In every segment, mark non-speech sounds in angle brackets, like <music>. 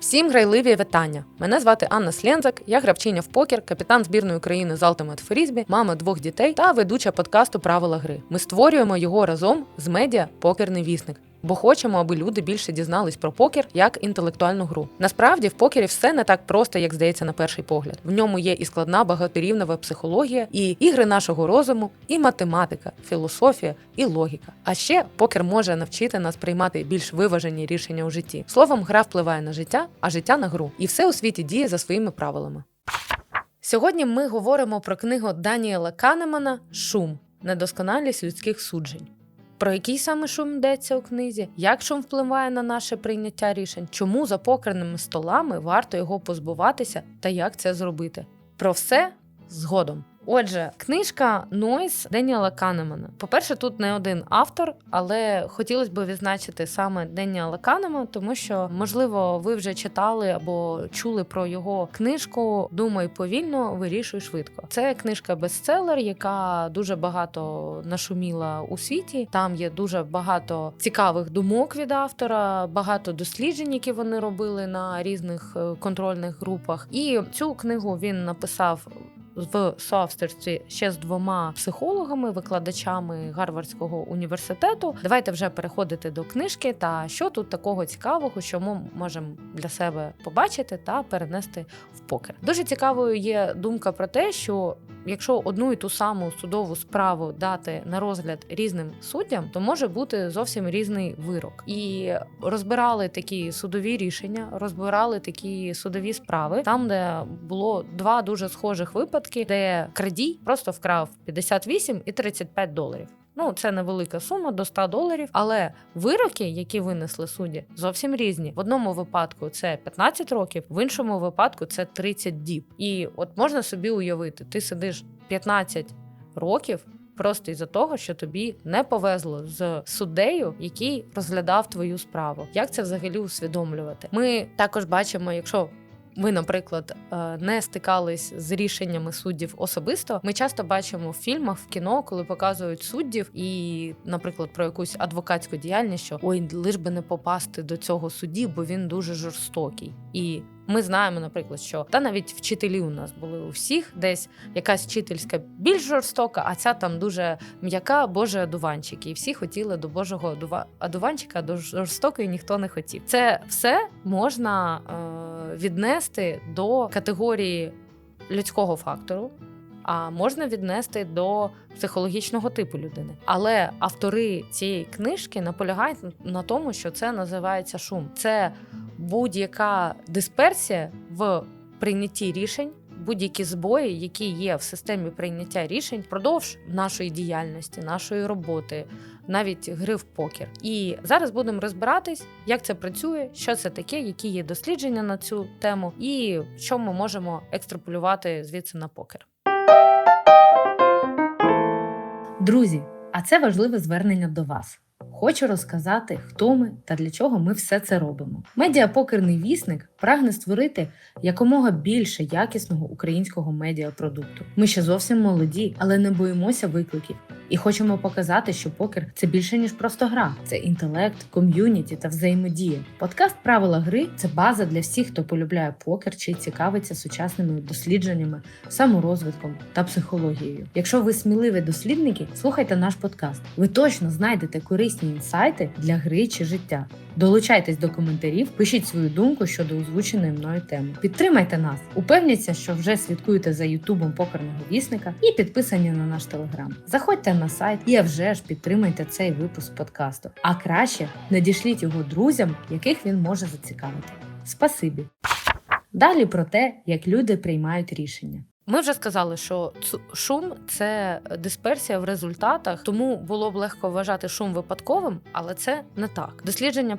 Всім грайливі вітання. Мене звати Анна Слензак, я гравчиня в покер, капітан збірної України з Ultimate Фрізбі, мама двох дітей та ведуча подкасту Правила гри. Ми створюємо його разом з медіа Покерний вісник. Бо хочемо, аби люди більше дізнались про покер як інтелектуальну гру. Насправді в покері все не так просто, як здається на перший погляд. В ньому є і складна багаторівнева психологія, і ігри нашого розуму, і математика, філософія, і логіка. А ще покер може навчити нас приймати більш виважені рішення у житті. Словом, гра впливає на життя, а життя на гру. І все у світі діє за своїми правилами. Сьогодні ми говоримо про книгу Даніела Канемана Шум недосконалість людських суджень. Про який саме шум йдеться у книзі, як шум впливає на наше прийняття рішень, чому за покерними столами варто його позбуватися та як це зробити? Про все згодом. Отже, книжка Нойс Деніела Канемана. По-перше, тут не один автор, але хотілося б відзначити саме Деніела Канема, тому що, можливо, ви вже читали або чули про його книжку Думай повільно, вирішуй швидко. Це книжка бестселер, яка дуже багато нашуміла у світі. Там є дуже багато цікавих думок від автора, багато досліджень, які вони робили на різних е, контрольних групах. І цю книгу він написав в соавторстві ще з двома психологами, викладачами Гарвардського університету. Давайте вже переходити до книжки. Та що тут такого цікавого, що ми можемо для себе побачити та перенести в покер. Дуже цікавою є думка про те, що якщо одну і ту саму судову справу дати на розгляд різним суддям, то може бути зовсім різний вирок. І розбирали такі судові рішення, розбирали такі судові справи, там, де було два дуже схожих випадки, де крадій просто вкрав 58 і 35 доларів. Ну, це невелика сума до 100 доларів, але вироки, які винесли судді, зовсім різні. В одному випадку це 15 років, в іншому випадку це 30 діб. І от можна собі уявити, ти сидиш 15 років. Просто із-за того, що тобі не повезло з суддею, який розглядав твою справу. Як це взагалі усвідомлювати? Ми також бачимо, якщо ви, наприклад, е, не стикались з рішеннями суддів особисто. Ми часто бачимо в фільмах, в кіно, коли показують суддів, і, наприклад, про якусь адвокатську діяльність, що ой, лиш би не попасти до цього судді, бо він дуже жорстокий. І ми знаємо, наприклад, що та навіть вчителі у нас були у всіх, десь якась вчительська більш жорстока, а ця там дуже м'яка, боже одуванчик. І всі хотіли до божого одува- одуванчика, до жорстокої ніхто не хотів. Це все можна е, віднести до категорії людського фактору. А можна віднести до психологічного типу людини. Але автори цієї книжки наполягають на тому, що це називається шум. Це будь-яка дисперсія в прийнятті рішень, будь-які збої, які є в системі прийняття рішень впродовж нашої діяльності, нашої роботи, навіть гри в покер. І зараз будемо розбиратись, як це працює, що це таке, які є дослідження на цю тему, і що ми можемо екстраполювати звідси на покер. Друзі, а це важливе звернення до вас. Хочу розказати, хто ми та для чого ми все це робимо. Медіапокерний вісник прагне створити якомога більше якісного українського медіапродукту. Ми ще зовсім молоді, але не боїмося викликів. І хочемо показати, що покер це більше ніж просто гра, це інтелект, ком'юніті та взаємодія. Подкаст Правила гри це база для всіх, хто полюбляє покер чи цікавиться сучасними дослідженнями, саморозвитком та психологією. Якщо ви сміливі дослідники, слухайте наш подкаст. Ви точно знайдете корисні інсайти для гри чи життя. Долучайтесь до коментарів, пишіть свою думку щодо озвученої мною теми. Підтримайте нас, упевніться, що вже слідкуєте за Ютубом покерного вісника і підписані на наш телеграм. Заходьте на сайт і вже ж підтримайте цей випуск подкасту. А краще надішліть його друзям, яких він може зацікавити. Спасибі. Далі про те, як люди приймають рішення. Ми вже сказали, що шум це дисперсія в результатах, тому було б легко вважати шум випадковим, але це не так. Дослідження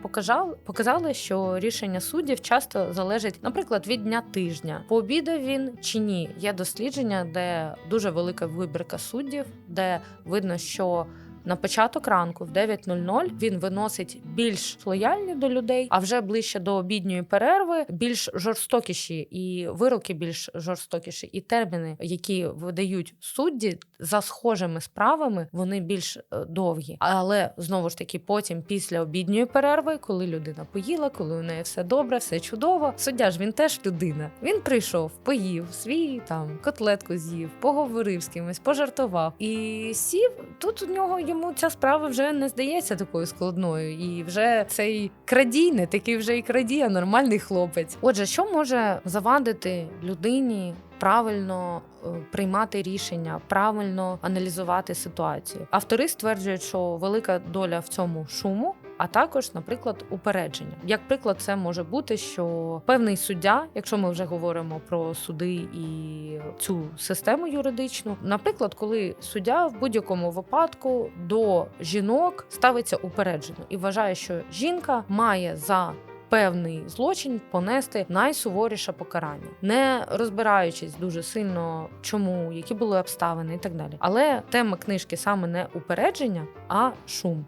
показали, що рішення суддів часто залежить, наприклад, від дня тижня. Пообідав він чи ні. Є дослідження, де дуже велика вибірка суддів, де видно, що на початок ранку, в 9.00, він виносить більш лояльні до людей, а вже ближче до обідньої перерви більш жорстокіші і вироки більш жорстокіші, і терміни, які видають судді за схожими справами, вони більш е, довгі. Але знову ж таки, потім, після обідньої перерви, коли людина поїла, коли у неї все добре, все чудово. Суддя ж він теж людина. Він прийшов, поїв свій там котлетку з'їв, поговорив з кимось, пожартував і сів. Тут у нього йому ця справа вже не здається такою складною, і вже цей крадій не такий вже і крадій, нормальний хлопець. Отже, що може завадити людині? Правильно е, приймати рішення, правильно аналізувати ситуацію. Автори стверджують, що велика доля в цьому шуму, а також, наприклад, упередження. Як приклад, це може бути, що певний суддя, якщо ми вже говоримо про суди і цю систему юридичну, наприклад, коли суддя в будь-якому випадку до жінок ставиться упереджено і вважає, що жінка має за Певний злочин понести найсуворіше покарання, не розбираючись дуже сильно, чому, які були обставини і так далі. Але тема книжки саме не упередження, а шум.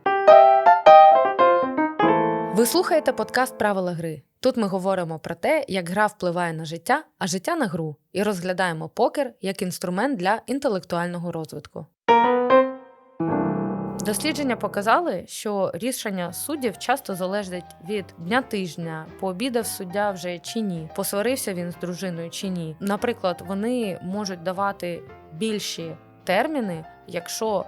Ви слухаєте подкаст Правила гри. Тут ми говоримо про те, як гра впливає на життя, а життя на гру, і розглядаємо покер як інструмент для інтелектуального розвитку. Дослідження показали, що рішення суддів часто залежать від дня тижня, пообідав суддя вже чи ні, посварився він з дружиною чи ні. Наприклад, вони можуть давати більші терміни, якщо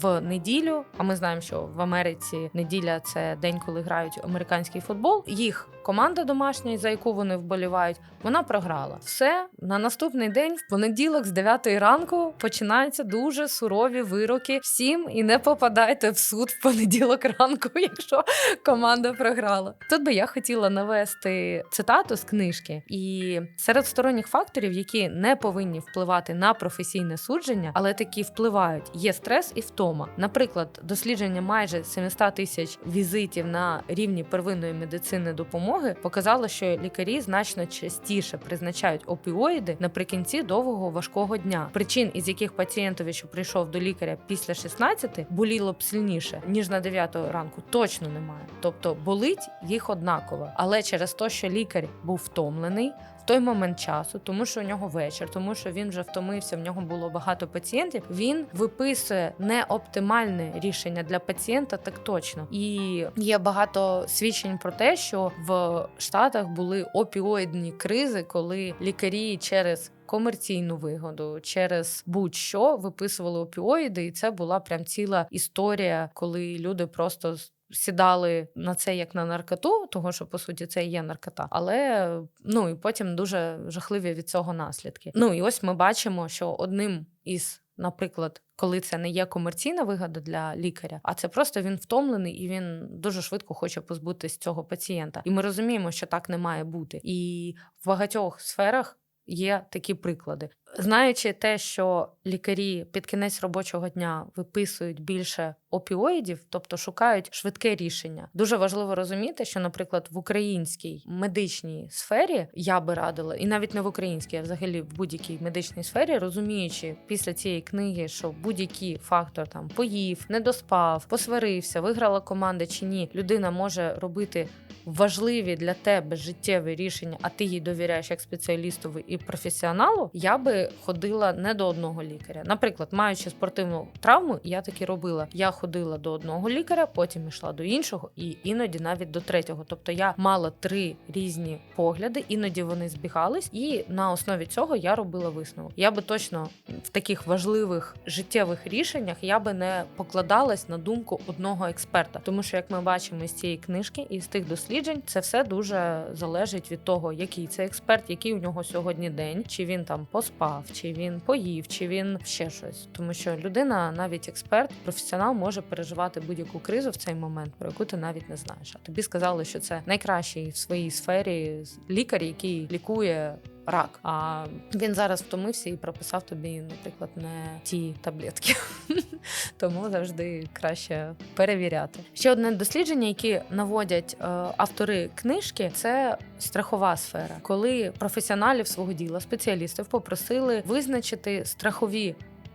в неділю, а ми знаємо, що в Америці неділя це день, коли грають американський футбол. Їх команда домашня, за яку вони вболівають, вона програла. Все на наступний день, в понеділок, з 9 ранку, починаються дуже сурові вироки всім і не попадайте в суд в понеділок ранку, <laughs> якщо команда програла. Тут би я хотіла навести цитату з книжки, і серед сторонніх факторів, які не повинні впливати на професійне судження, але такі впливають, є стрес і втома. Наприклад, дослідження майже 700 тисяч візитів на рівні первинної медицини допомоги допомоги показало, що лікарі значно частіше призначають опіоїди наприкінці довгого важкого дня. Причин, із яких пацієнтові, що прийшов до лікаря після 16, боліло б сильніше ніж на 9 ранку, точно немає. Тобто болить їх однаково, але через те, що лікар був втомлений той момент часу, тому що у нього вечір, тому що він вже втомився. В нього було багато пацієнтів. Він виписує неоптимальне рішення для пацієнта, так точно. І є багато свідчень про те, що в Штатах були опіоїдні кризи, коли лікарі через Комерційну вигоду через будь-що виписували опіоїди, і це була прям ціла історія, коли люди просто сідали на це як на наркоту, того що по суті це і є наркота, але ну і потім дуже жахливі від цього наслідки. Ну і ось ми бачимо, що одним із, наприклад, коли це не є комерційна вигода для лікаря, а це просто він втомлений і він дуже швидко хоче позбутися цього пацієнта. І ми розуміємо, що так не має бути. І в багатьох сферах є такі приклади. Знаючи те, що лікарі під кінець робочого дня виписують більше опіоїдів, тобто шукають швидке рішення. Дуже важливо розуміти, що, наприклад, в українській медичній сфері я би радила, і навіть не в українській, а взагалі в будь-якій медичній сфері, розуміючи після цієї книги, що будь-який фактор там поїв, не доспав, посварився, виграла команда чи ні, людина може робити важливі для тебе життєві рішення, а ти їй довіряєш як спеціалісту і професіоналу. Я би ходила не до одного лікаря. Наприклад, маючи спортивну травму, я таки робила. Я ходила до одного лікаря, потім йшла до іншого, і іноді навіть до третього. Тобто я мала три різні погляди, іноді вони збігались, і на основі цього я робила висновок. Я би точно в таких важливих життєвих рішеннях я би не покладалась на думку одного експерта, тому що як ми бачимо з цієї книжки і з тих досліджень, це все дуже залежить від того, який це експерт, який у нього сьогодні день, чи він там поспав поспав, чи він поїв, чи він ще щось. Тому що людина, навіть експерт, професіонал, може переживати будь-яку кризу в цей момент, про яку ти навіть не знаєш. А тобі сказали, що це найкращий в своїй сфері лікар, який лікує рак. А він зараз втомився і прописав тобі, наприклад, не ті таблетки. <laughs> Тому завжди краще перевіряти. Ще одне дослідження, які наводять е, автори книжки, це страхова сфера, коли професіоналів свого діла, спеціалістів попросили визначити страхові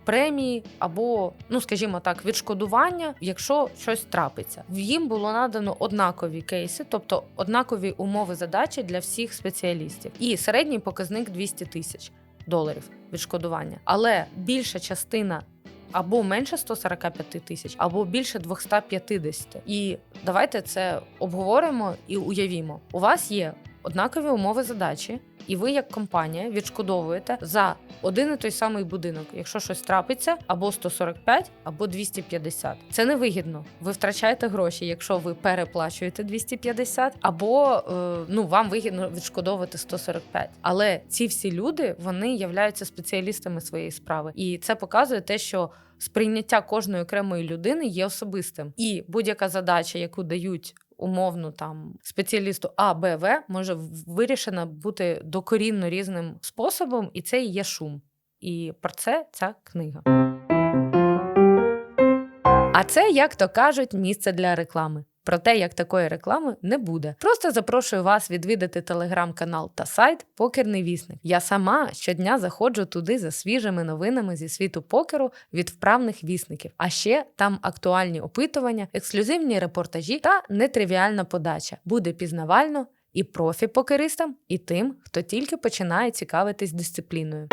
премії або, ну скажімо так, відшкодування, якщо щось трапиться. Їм було надано однакові кейси, тобто однакові умови задачі для всіх спеціалістів. І середній показник 200 тисяч доларів відшкодування. Але більша частина. Або менше 145 тисяч, або більше 250. І давайте це обговоримо і уявімо. У вас є однакові умови задачі, і ви, як компанія, відшкодовуєте за один і той самий будинок, якщо щось трапиться, або 145, або 250. Це невигідно. Ви втрачаєте гроші, якщо ви переплачуєте 250, або е, ну вам вигідно відшкодовувати 145. Але ці всі люди вони являються спеціалістами своєї справи, і це показує те, що. Сприйняття кожної окремої людини є особистим, і будь-яка задача, яку дають умовно там спеціалісту А, Б, В, може вирішена бути докорінно різним способом, і це і є шум. І про це ця книга. А це, як то кажуть, місце для реклами. Проте, як такої реклами не буде. Просто запрошую вас відвідати телеграм-канал та сайт Покерний вісник. Я сама щодня заходжу туди за свіжими новинами зі світу покеру від вправних вісників. А ще там актуальні опитування, ексклюзивні репортажі та нетривіальна подача. Буде пізнавально і профі-покеристам, і тим, хто тільки починає цікавитись дисципліною.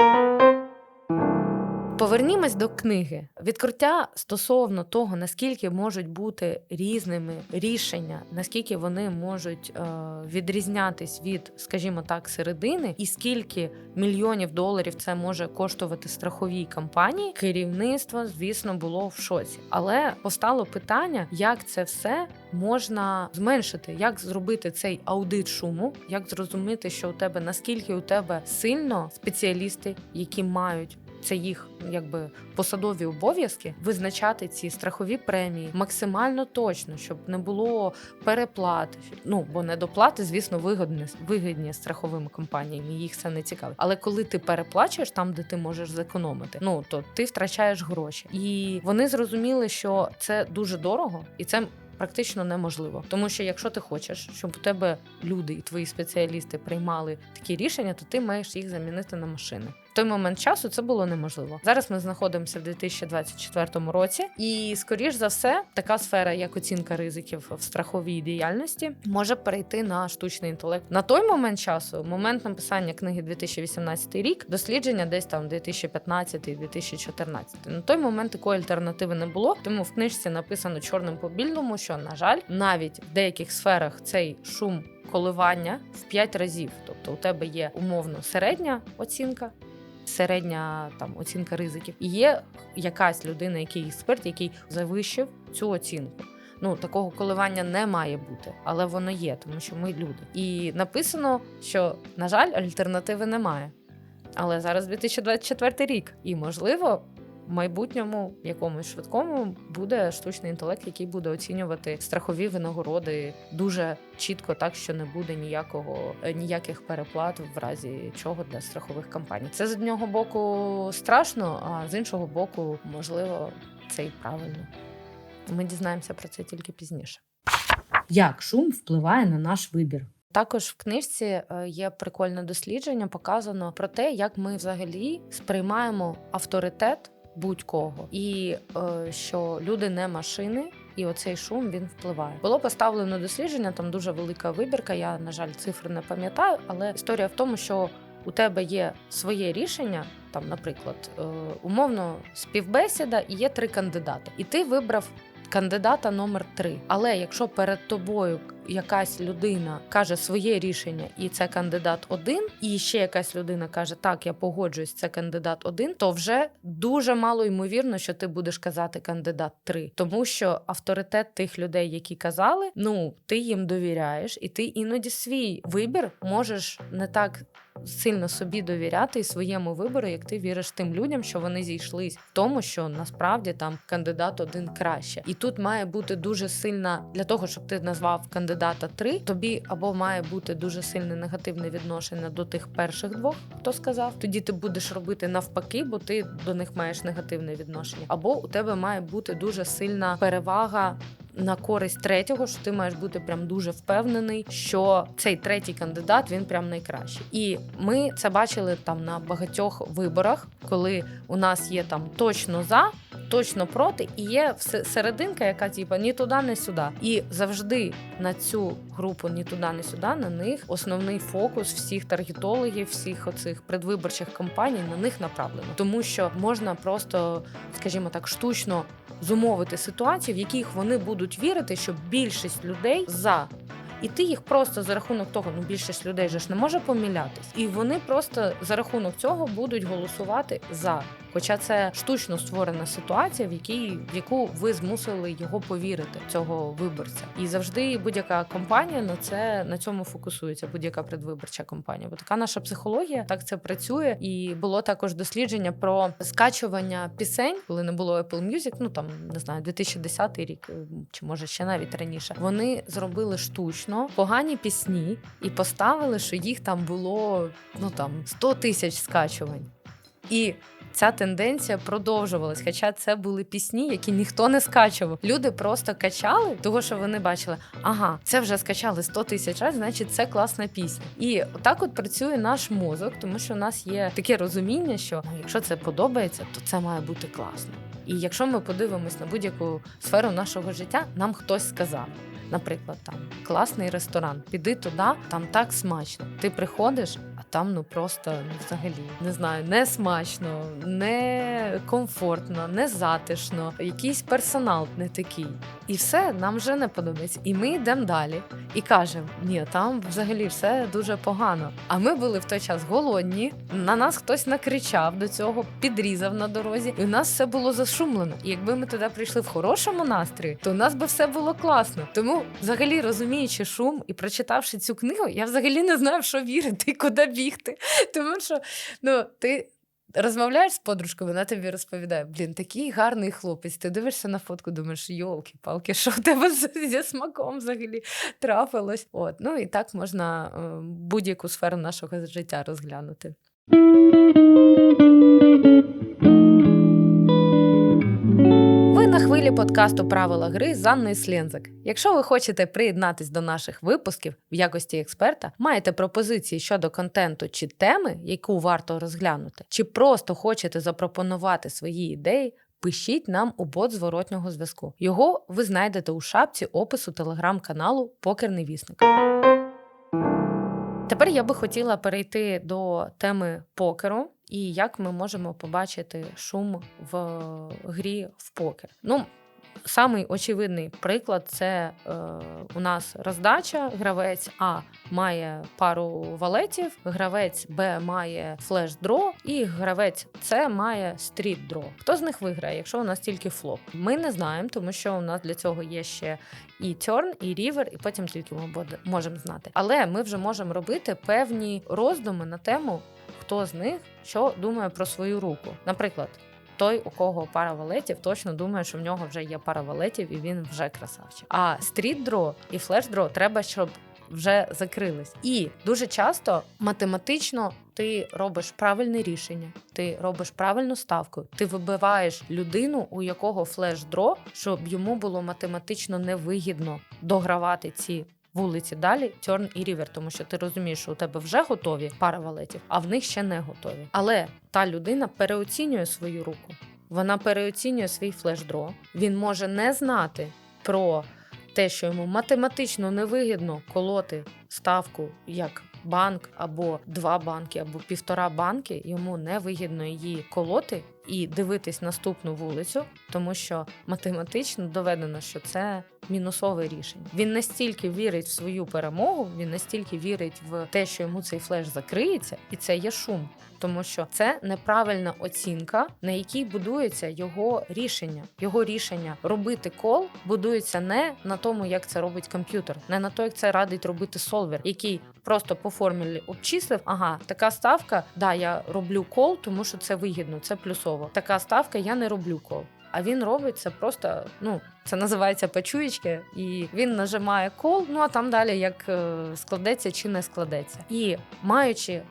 Повернімось до книги. Відкриття стосовно того, наскільки можуть бути різними рішення, наскільки вони можуть е, відрізнятись від, скажімо так, середини, і скільки мільйонів доларів це може коштувати страховій компанії, керівництво, звісно, було в шоці. Але постало питання, як це все можна зменшити, як зробити цей аудит шуму, як зрозуміти, що у тебе наскільки у тебе сильно спеціалісти, які мають це їх якби посадові обов'язки визначати ці страхові премії максимально точно, щоб не було переплат. Ну бо недоплати, звісно, вигодні, вигідні страховими компаніями. Їх це не цікавить. Але коли ти переплачуєш там, де ти можеш зекономити, ну то ти втрачаєш гроші, і вони зрозуміли, що це дуже дорого, і це. Практично неможливо, тому що якщо ти хочеш, щоб у тебе люди і твої спеціалісти приймали такі рішення, то ти маєш їх замінити на машини той момент часу це було неможливо. Зараз ми знаходимося в 2024 році, і скоріш за все, така сфера, як оцінка ризиків в страховій діяльності, може перейти на штучний інтелект. На той момент часу, момент написання книги 2018 рік, дослідження десь там 2015-2014. На той момент такої альтернативи не було. Тому в книжці написано чорним по більному, що на жаль, навіть в деяких сферах цей шум. Коливання в 5 разів, тобто у тебе є умовно середня оцінка, середня там оцінка ризиків. І є якась людина, який експерт, який завищив цю оцінку. Ну такого коливання не має бути, але воно є, тому що ми люди. І написано, що на жаль, альтернативи немає. Але зараз 2024 рік, і можливо, в майбутньому якомусь швидкому буде штучний інтелект, який буде оцінювати страхові винагороди дуже чітко, так що не буде ніякого е, ніяких переплат в разі чого для страхових компаній. Це з одного боку страшно, а з іншого боку, можливо, це і правильно. Ми дізнаємося про це тільки пізніше. Як шум впливає на наш вибір? Також в книжці е, є прикольне дослідження, показано про те, як ми взагалі сприймаємо авторитет будь-кого, і е, що люди не машини. І оцей шум він впливає. Було поставлено дослідження, там дуже велика вибірка. Я, на жаль, цифри не пам'ятаю, але історія в тому, що у тебе є своє рішення, там, наприклад, е, умовно співбесіда, і є три кандидати, і ти вибрав кандидата номер три. Але якщо перед тобою якась людина каже своє рішення, і це кандидат один, і ще якась людина каже, так, я погоджуюсь, це кандидат один, то вже дуже мало ймовірно, що ти будеш казати кандидат три, тому що авторитет тих людей, які казали, ну ти їм довіряєш, і ти іноді свій вибір можеш не так. Сильно собі довіряти і своєму вибору, як ти віриш тим людям, що вони зійшлись в тому, що насправді там кандидат один краще, і тут має бути дуже сильна для того, щоб ти назвав кандидата три, тобі або має бути дуже сильне негативне відношення до тих перших двох, хто сказав. Тоді ти будеш робити навпаки, бо ти до них маєш негативне відношення, або у тебе має бути дуже сильна перевага на користь третього, що ти маєш бути прям дуже впевнений, що цей третій кандидат він прям найкращий. І ми це бачили там на багатьох виборах, коли у нас є там точно за, точно проти, і є серединка, яка типа ні туди, ні сюди. І завжди на цю групу ні туди, ні сюди, на них основний фокус всіх таргетологів, всіх оцих предвиборчих кампаній на них направлено, тому що можна просто, скажімо так, штучно зумовити ситуації, в яких вони будуть вірити, що більшість людей за. І ти їх просто за рахунок того, ну більшість людей же ж не може помилятись, і вони просто за рахунок цього будуть голосувати за. Хоча це штучно створена ситуація, в якій в яку ви змусили його повірити, цього виборця. І завжди будь-яка компанія на це на цьому фокусується, будь-яка предвиборча компанія. Бо така наша психологія, так це працює. І було також дослідження про скачування пісень, коли не було Apple Music, ну там не знаю, 2010 рік, е, чи може ще навіть раніше. Вони зробили штучно погані пісні і поставили, що їх там було ну там 100 тисяч скачувань. І ця тенденція продовжувалась, хоча це були пісні, які ніхто не скачував. Люди просто качали, того що вони бачили, ага, це вже скачали 100 тисяч разів, значить це класна пісня. І так от працює наш мозок, тому що у нас є таке розуміння, що ну, якщо це подобається, то це має бути класно. І якщо ми подивимось на будь-яку сферу нашого життя, нам хтось сказав. Наприклад, там класний ресторан, піди туди, там так смачно. Ти приходиш, там ну просто ну, взагалі не знаю, не смачно, не комфортно, не затишно, якийсь персонал не такий. І все нам вже не подобається. І ми йдемо далі і кажемо: ні, там взагалі все дуже погано. А ми були в той час голодні. На нас хтось накричав до цього, підрізав на дорозі, і у нас все було зашумлено. І якби ми туди прийшли в хорошому настрої, то у нас би все було класно. Тому, взагалі, розуміючи шум і прочитавши цю книгу, я взагалі не знаю, в що вірити куди бігти. <laughs> Тому що ну ти. Розмовляєш з подружкою, вона тобі розповідає: блін, такий гарний хлопець. Ти дивишся на фотку, думаєш, йолки-палки, що в тебе зі смаком взагалі трапилось? От ну і так можна е, будь-яку сферу нашого життя розглянути. Хвилі подкасту Правила гри з Анною Слензак. Якщо ви хочете приєднатись до наших випусків в якості експерта, маєте пропозиції щодо контенту чи теми, яку варто розглянути, чи просто хочете запропонувати свої ідеї. Пишіть нам у бот зворотнього зв'язку. Його ви знайдете у шапці опису телеграм-каналу Покерний вісник. Тепер я би хотіла перейти до теми покеру і як ми можемо побачити шум в грі в покер. Ну, самий очевидний приклад це е, у нас роздача. Гравець А має пару валетів, гравець Б має флеш-дро, і гравець С має стріт-дро. Хто з них виграє, якщо у нас тільки флоп? Ми не знаємо, тому що у нас для цього є ще і терн, і рівер, і потім тільки ми можемо знати. Але ми вже можемо робити певні роздуми на тему, хто з них що думає про свою руку. Наприклад. Той, у кого пара валетів, точно думає, що в нього вже є пара валетів, і він вже красавчик. А стріт-дро і флеш-дро треба, щоб вже закрились. І дуже часто математично ти робиш правильне рішення, ти робиш правильну ставку, ти вибиваєш людину, у якого флеш-дро, щоб йому було математично невигідно догравати ці. Вулиці далі Терн і Рівер, тому що ти розумієш, що у тебе вже готові пара валетів, а в них ще не готові. Але та людина переоцінює свою руку. Вона переоцінює свій флеш-дро. Він може не знати про те, що йому математично невигідно колоти ставку як банк або два банки, або півтора банки. Йому невигідно її колоти і дивитись наступну вулицю, тому що математично доведено, що це мінусове рішення. Він настільки вірить в свою перемогу, він настільки вірить в те, що йому цей флеш закриється, і це є шум. Тому що це неправильна оцінка, на якій будується його рішення. Його рішення робити кол будується не на тому, як це робить комп'ютер, не на тому, як це радить робити солвер, який просто по формулі обчислив. Ага, така ставка, да, я роблю кол, тому що це вигідно, це плюсово. Така ставка, я не роблю кол. А він робить це просто, ну це називається печуєчки, і він нажимає кол. Ну а там далі як е, складеться чи не складеться. І маючи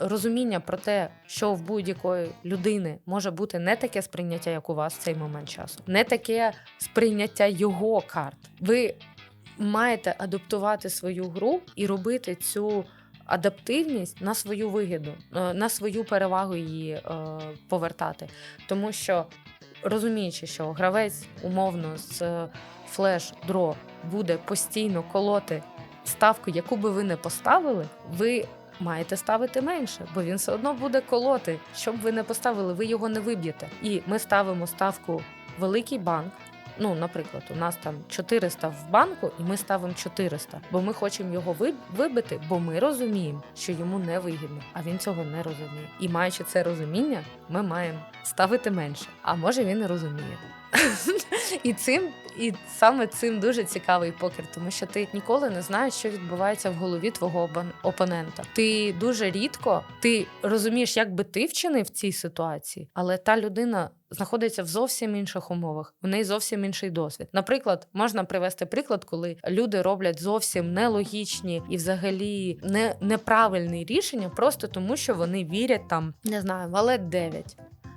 розуміння про те, що в будь-якої людини може бути не таке сприйняття, як у вас в цей момент часу, не таке сприйняття його карт. Ви маєте адаптувати свою гру і робити цю адаптивність на свою вигоду, е, на свою перевагу її е, повертати. Тому що розуміючи, що гравець умовно з е, флеш дро буде постійно колоти ставку, яку би ви не поставили, ви. Маєте ставити менше, бо він все одно буде колоти. Щоб ви не поставили, ви його не виб'єте. І ми ставимо ставку великий банк. Ну, наприклад, у нас там 400 в банку, і ми ставимо 400, бо ми хочемо його ви- вибити, бо ми розуміємо, що йому не вигідно, а він цього не розуміє. І маючи це розуміння, ми маємо ставити менше. А може він не розуміє. І цим, і саме цим дуже цікавий покер, тому що ти ніколи не знаєш, що відбувається в голові твого опонента. Ти дуже рідко ти розумієш, як би ти вчинив в цій ситуації, але та людина знаходиться в зовсім інших умовах. У неї зовсім інший досвід. Наприклад, можна привести приклад, коли люди роблять зовсім нелогічні і взагалі не, неправильні рішення, просто тому що вони вірять там, не знаю, валет 9.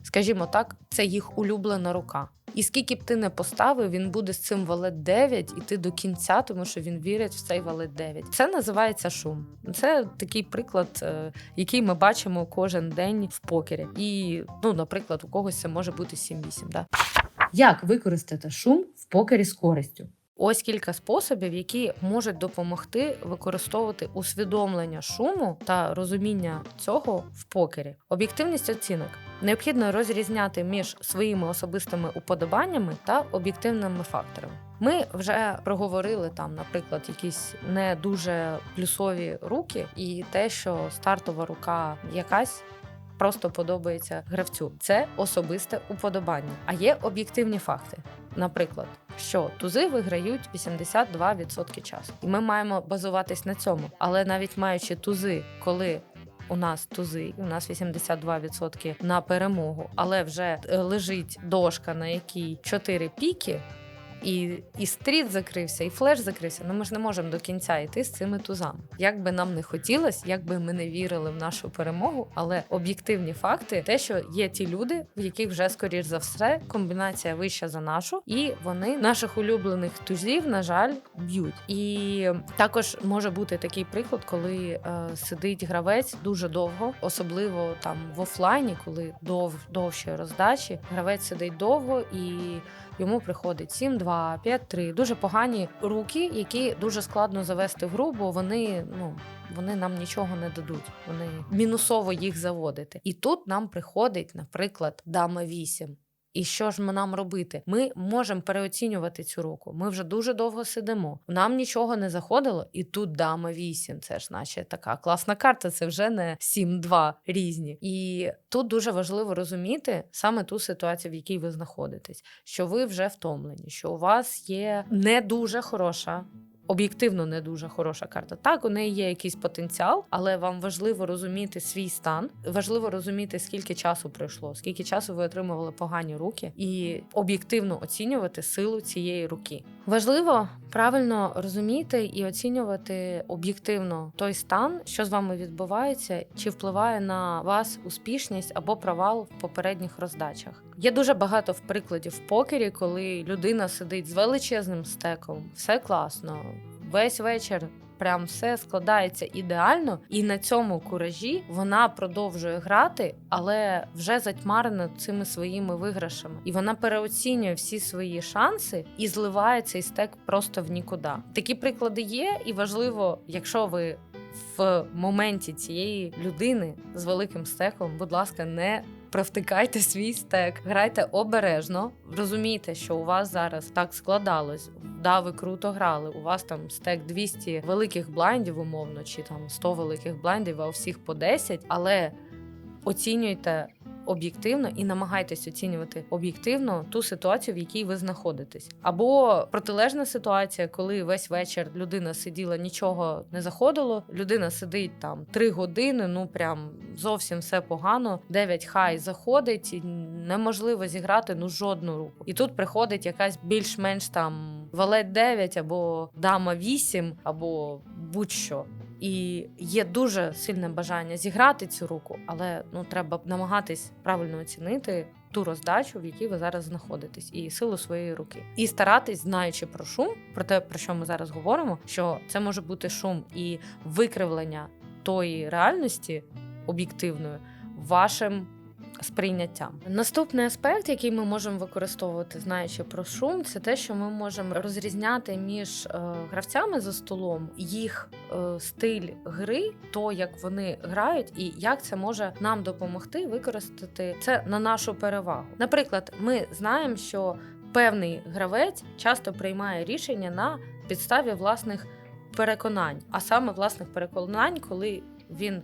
Скажімо так, це їх улюблена рука. І скільки б ти не поставив, він буде з цим валет 9 іти до кінця, тому що він вірить в цей валет 9. Це називається шум. Це такий приклад, е, який ми бачимо кожен день в покері. І, ну, наприклад, у когось це може бути 7-8. Да? Як використати шум в покері з користю? Ось кілька способів, які можуть допомогти використовувати усвідомлення шуму та розуміння цього в покері. Об'єктивність оцінок необхідно розрізняти між своїми особистими уподобаннями та об'єктивними факторами. Ми вже проговорили там, наприклад, якісь не дуже плюсові руки, і те, що стартова рука якась. Просто подобається гравцю. Це особисте уподобання. А є об'єктивні факти. Наприклад, що тузи виграють 82% часу, і ми маємо базуватись на цьому. Але навіть маючи тузи, коли у нас тузи, у нас 82% на перемогу, але вже е, лежить дошка, на якій 4 піки. І, і стріт закрився, і флеш закрився. Ну ми ж не можемо до кінця йти з цими тузами. Як би нам не хотілося, як би ми не вірили в нашу перемогу, але об'єктивні факти, те, що є ті люди, в яких вже скоріш за все комбінація вища за нашу, і вони наших улюблених тузів, на жаль, б'ють. І також може бути такий приклад, коли е, сидить гравець дуже довго, особливо там в офлайні, коли дов, довші роздачі, гравець сидить довго і йому приходить 7-2, 5-3. Дуже погані руки, які дуже складно завести в гру, бо вони ну. Вони нам нічого не дадуть, вони мінусово їх заводити. І тут нам приходить, наприклад, дама 8. І що ж ми нам робити? Ми можемо переоцінювати цю руку. Ми вже дуже довго сидимо. Нам нічого не заходило, і тут дама 8. Це ж наче така класна карта. Це вже не 7-2 різні. І тут дуже важливо розуміти саме ту ситуацію, в якій ви знаходитесь, що ви вже втомлені, що у вас є не дуже хороша. Об'єктивно не дуже хороша карта. Так, у неї є якийсь потенціал, але вам важливо розуміти свій стан, важливо розуміти, скільки часу пройшло, скільки часу ви отримували погані руки, і об'єктивно оцінювати силу цієї руки. Важливо правильно розуміти і оцінювати об'єктивно той стан, що з вами відбувається, чи впливає на вас успішність або провал в попередніх роздачах. Є дуже багато в прикладів в покері, коли людина сидить з величезним стеком, все класно, весь вечір. Прям все складається ідеально, і на цьому куражі вона продовжує грати, але вже затьмарена цими своїми виграшами. І вона переоцінює всі свої шанси і зливає цей стек просто в нікуди. Такі приклади є, і важливо, якщо ви в моменті цієї людини з великим стеком, будь ласка, не провтикайте свій стек, грайте обережно. Розумійте, що у вас зараз так складалось. Да, ви круто грали. У вас там стек 200 великих блайндів, умовно, чи там 100 великих блайндів, а у всіх по 10, але оцінюйте. Об'єктивно і намагайтесь оцінювати об'єктивно ту ситуацію, в якій ви знаходитесь, або протилежна ситуація, коли весь вечір людина сиділа, нічого не заходило. Людина сидить там три години, ну прям зовсім все погано. 9 хай заходить, і неможливо зіграти ну жодну руку. І тут приходить якась більш-менш там валет 9 або дама 8, або будь-що. І є дуже сильне бажання зіграти цю руку, але ну треба намагатись правильно оцінити ту роздачу, в якій ви зараз знаходитесь, і силу своєї руки, і старатись, знаючи про шум, про те, про що ми зараз говоримо, що це може бути шум і викривлення тої реальності об'єктивної вашим сприйняттям. Наступний аспект, який ми можемо використовувати, знаючи про шум, це те, що ми можемо розрізняти між е, гравцями за столом їх е, стиль гри, то як вони грають, і як це може нам допомогти використати це на нашу перевагу. Наприклад, ми знаємо, що певний гравець часто приймає рішення на підставі власних переконань, а саме власних переконань, коли він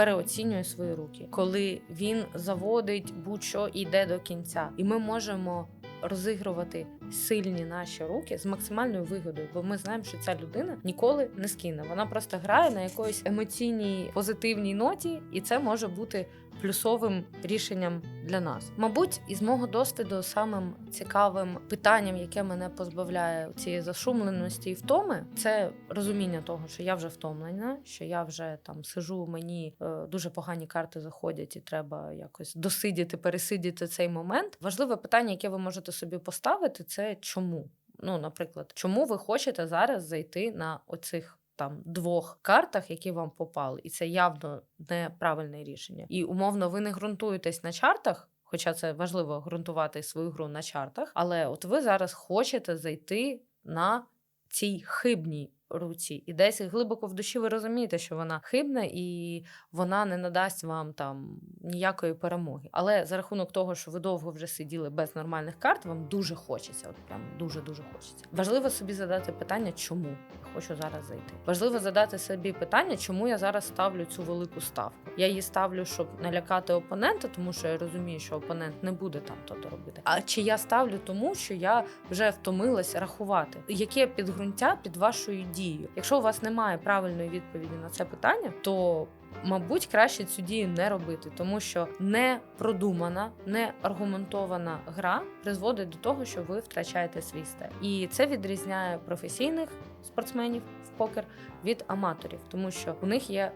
переоцінює свої руки, коли він заводить будь-що йде до кінця, і ми можемо розігрувати сильні наші руки з максимальною вигодою, бо ми знаємо, що ця людина ніколи не скине. Вона просто грає на якоїсь емоційній позитивній ноті, і це може бути плюсовим рішенням для нас. Мабуть, із мого досвіду самим цікавим питанням, яке мене позбавляє цієї зашумленості і втоми, це розуміння того, що я вже втомлена, що я вже там сижу, мені е, дуже погані карти заходять, і треба якось досидіти, пересидіти цей момент. Важливе питання, яке ви можете собі поставити, це чому. Ну, наприклад, чому ви хочете зараз зайти на оцих там двох картах, які вам попали, і це явно неправильне рішення. І умовно, ви не ґрунтуєтесь на чартах. Хоча це важливо ґрунтувати свою гру на чартах, але от ви зараз хочете зайти на цій хибній руці, і десь глибоко в душі ви розумієте, що вона хибна і вона не надасть вам там ніякої перемоги. Але за рахунок того, що ви довго вже сиділи без нормальних карт, вам дуже хочеться. От прям дуже дуже хочеться. Важливо собі задати питання, чому я хочу зараз зайти. Важливо задати собі питання, чому я зараз ставлю цю велику ставку. Я її ставлю, щоб налякати опонента, тому що я розумію, що опонент не буде там то робити. А чи я ставлю тому, що я вже втомилась рахувати, яке підґрунтя під вашою дією? Дію. Якщо у вас немає правильної відповіді на це питання, то Мабуть, краще цю дію не робити, тому що не продумана, не аргументована гра призводить до того, що ви втрачаєте свій стиль. І це відрізняє професійних спортсменів в покер від аматорів, тому що у них є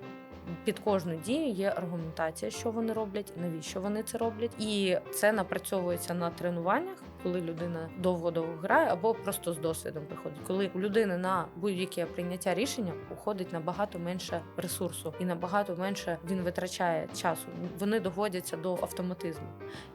під кожну дію є аргументація, що вони роблять, навіщо вони це роблять, і це напрацьовується на тренуваннях, коли людина довго-довго грає, або просто з досвідом приходить. Коли у людини на будь-яке прийняття рішення уходить набагато менше ресурсу, і набагато менше він витрачає часу. Вони доводяться до автоматизму,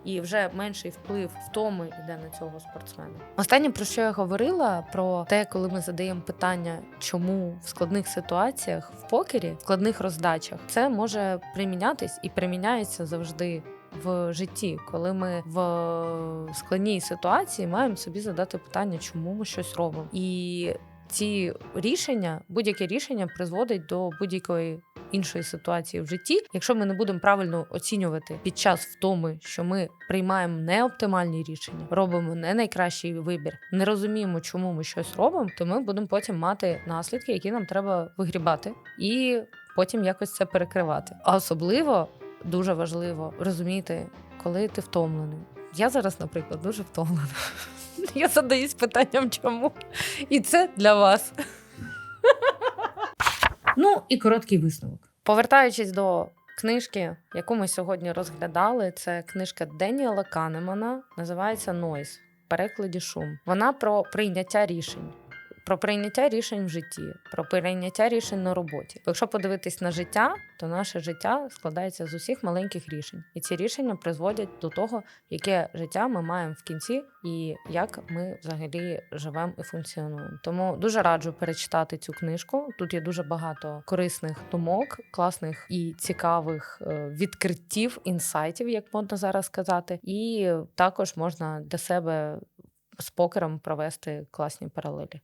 і вже менший вплив втоми йде на цього спортсмена. Останнє про що я говорила про те, коли ми задаємо питання, чому в складних ситуаціях в покері, в складних роздачах, це може примінятись і приміняється завжди в житті, коли ми в складній ситуації маємо собі задати питання, чому ми щось робимо, і ці рішення, будь-яке рішення призводить до будь-якої. Іншої ситуації в житті, якщо ми не будемо правильно оцінювати під час втоми, що ми приймаємо неоптимальні рішення, робимо не найкращий вибір, не розуміємо, чому ми щось робимо, то ми будемо потім мати наслідки, які нам треба вигрібати, і потім якось це перекривати. А особливо дуже важливо розуміти, коли ти втомлений. Я зараз, наприклад, дуже втомлена. Я задаюсь питанням, чому. І це для вас. Ну і короткий висновок. Повертаючись до книжки, яку ми сьогодні розглядали, це книжка Деніела Канемана, називається Нойс. В перекладі шум. Вона про прийняття рішень про прийняття рішень в житті, про прийняття рішень на роботі. Якщо подивитись на життя, то наше життя складається з усіх маленьких рішень, і ці рішення призводять до того, яке життя ми маємо в кінці, і як ми взагалі живемо і функціонуємо. Тому дуже раджу перечитати цю книжку. Тут є дуже багато корисних думок, класних і цікавих е, відкриттів, інсайтів, як можна зараз сказати, і також можна для себе з покером провести класні паралелі.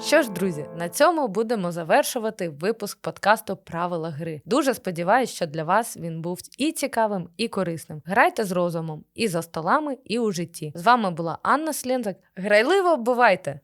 Що ж, друзі, на цьому будемо завершувати випуск подкасту Правила гри. Дуже сподіваюсь, що для вас він був і цікавим, і корисним. Грайте з розумом і за столами, і у житті. З вами була Анна Слінзак. Грайливо бувайте!